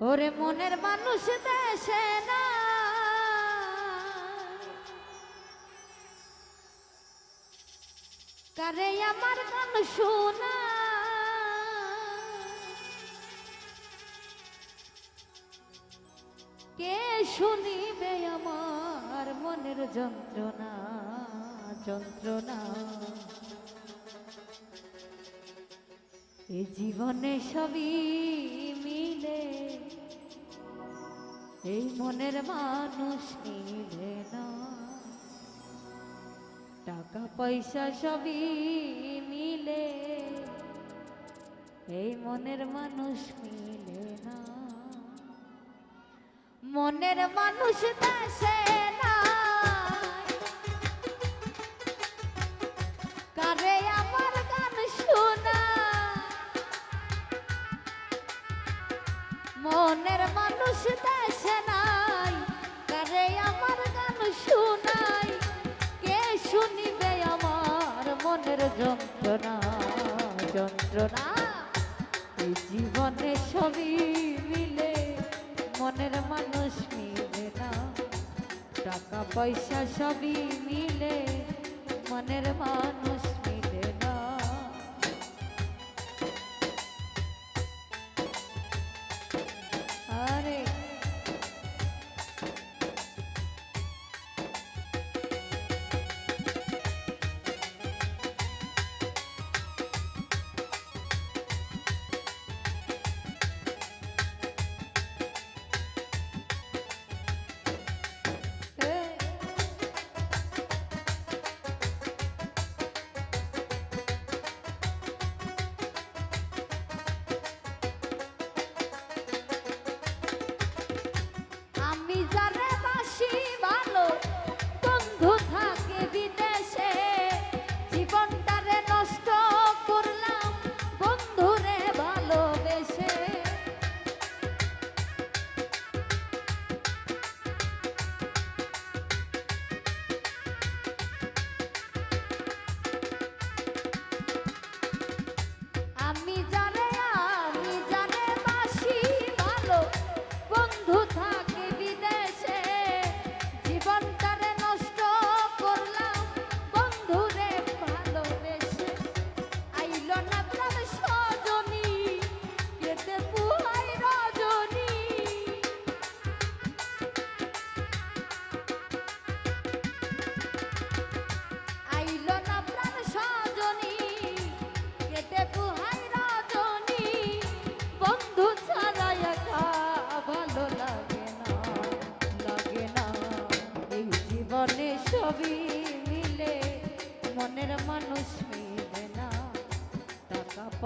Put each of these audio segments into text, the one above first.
ওরে মনের মানুষ দেশে না কারে আমার গান শোনা? কে শুনিবে আমার মনের যন্ত্রণা? যন্ত্রণা। এ জীবনে সবই এই মনের মানুষ মিলে না। টাকা, পয়সা সবই মিলে। এই মনের মানুষ মিলে না। মনের মানুষ দেশে যন্ত্রণা যন্ত্রণা এই জীবনে সবই মিলে, মনের মানুষ মিলে না। টাকা পয়সা সবই মিলে, মনের মানুষ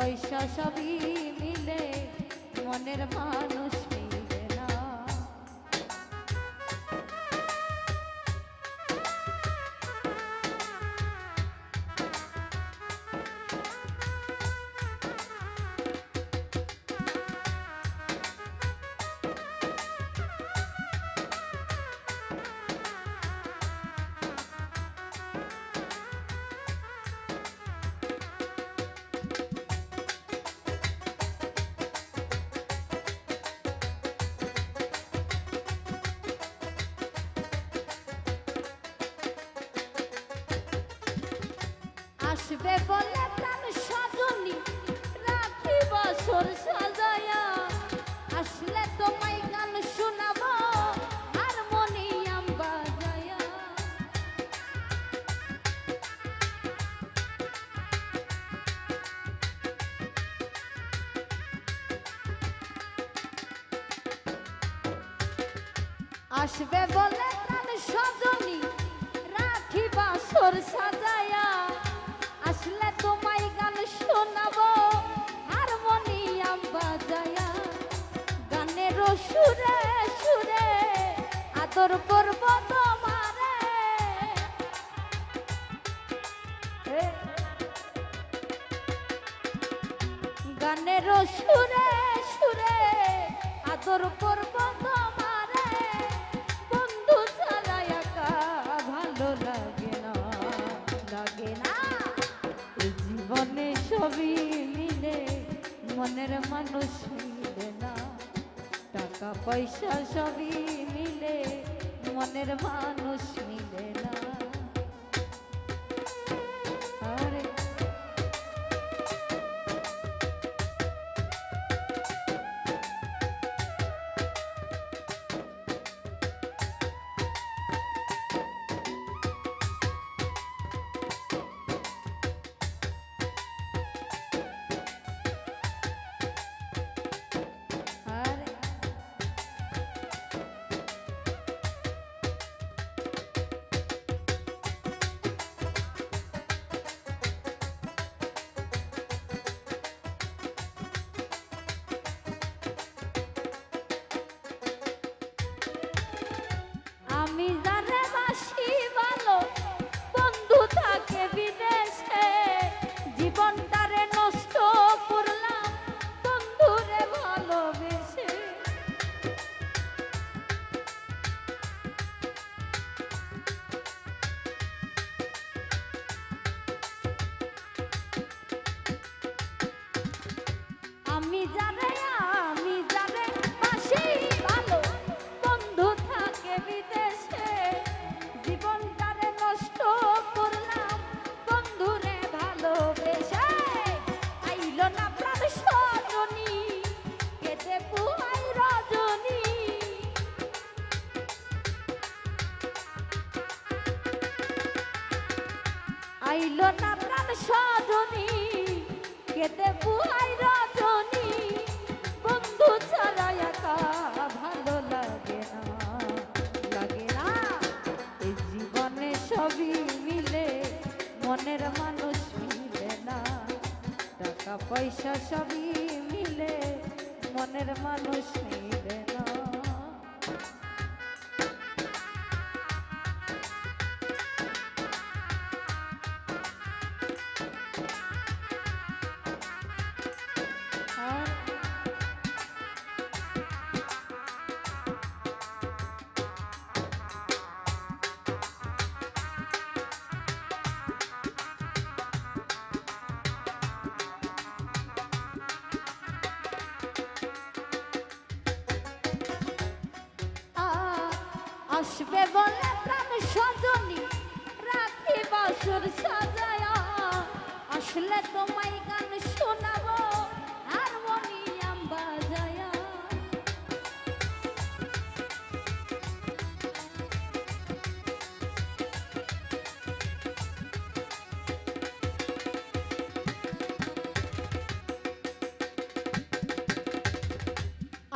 পয়সা সবই আসবে বলে প্রাণ সজনী, রাখি বছর সাজায়া। আসলে তোমায় গান শোনাবো হারমোনিয়াম বাজায়া। আসবে বলে প্রাণ সজনী, রাখি বাসর সাজায়া। সুরে সুরে, আদর করব তোমারে। গানের সুরে সুরে, আদর করব তোমারে। বন্ধু ছাড়া একা, ভালো লাগে না লাগে না। জীবনে সবই মিলে, মনের মানুষ মিলে না। পয়সা সবই মিলে মনের মানুষ আইলো না প্রাণ সজনী কেটে পুহাই রজনী। টাকা পয়সা সবই মিলে মনের মানুষ মিলে না। আসবে বলে প্রাণ সজনী। রাখি বাসুর সাজায়া। আসলে তোমায় গান শোনাবো হারমোনিয়াম বাজায়া।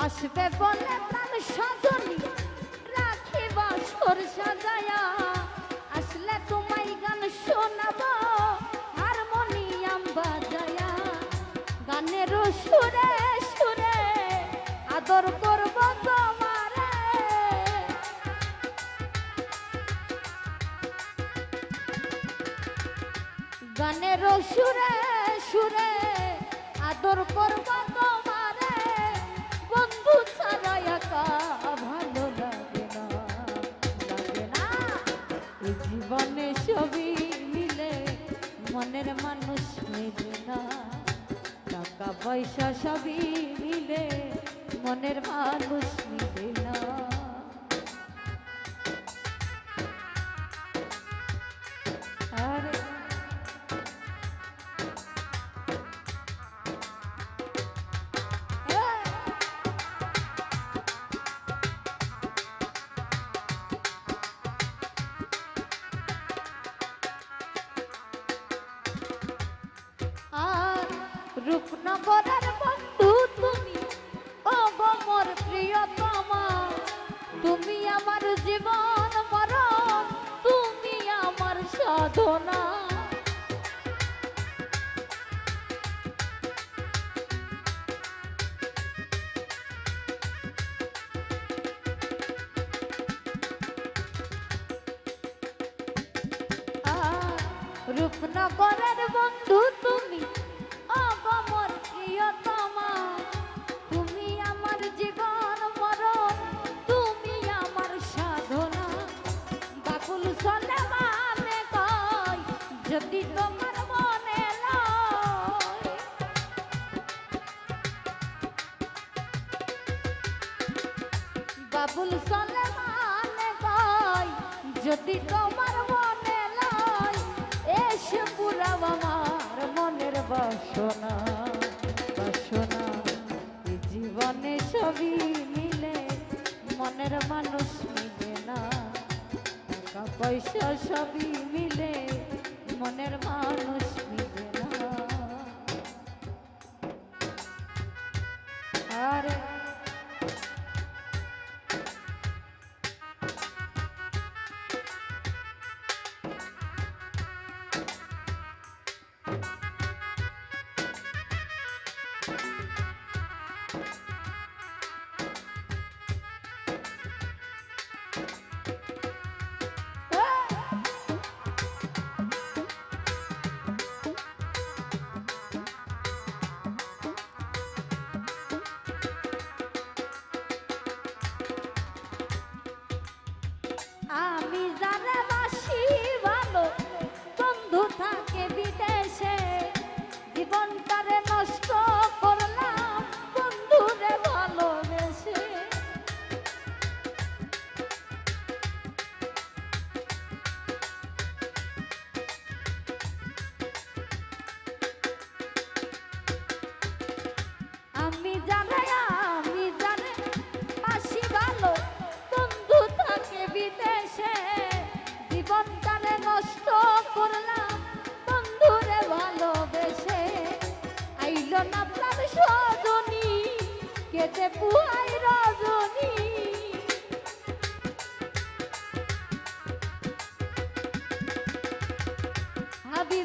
আসবে বলে প্রাণ সজনী। বাসর সাজায়া আসলে তোমায় গান শোনাবো হারমোনিয়াম বাজায়া। গানের সুরে সুরে আদর করব তোমারে। গানের সুরে সুরে আদর করব মনের মানুষ মিলে না। টাকা পয়সা সবই মিলে মনের মানুষ মিলে না। রূপনগরের বন্ধু তুমি। ও মোর প্রিয়তমা, তুমি আমার জীবন মরণ, তুমি আমার সাধনা। রূপনগরের বন্ধু সবই মিলে মনের মানুষ মিলে না। আরে আমি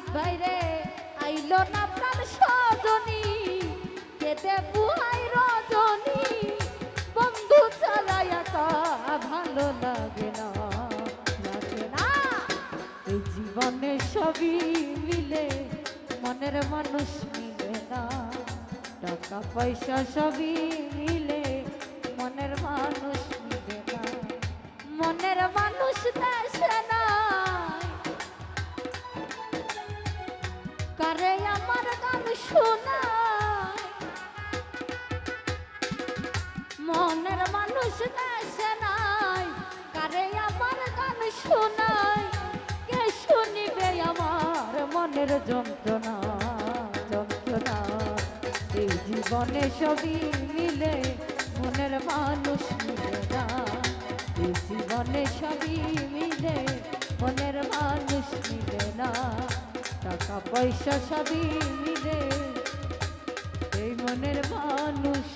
হাবিব ভাই রে আইলো না প্রাণ সজনী কেটে পুয়াই রজনী। বন্ধু চালায়া ভালো লাগে না লাগে না। এই জীবনে সবই মিলে, মনের মানুষ মিলে না। টাকা পয়সা সবই মিলে যন্ত্রণা যন্ত্রণা। এই জীবনে সবই মিলে মনের মানুষ মিলে না। এই জীবনে সবই মিলে মনের মানুষ মিলে না। টাকা, পয়সা সবই মিলে এই মনের মানুষ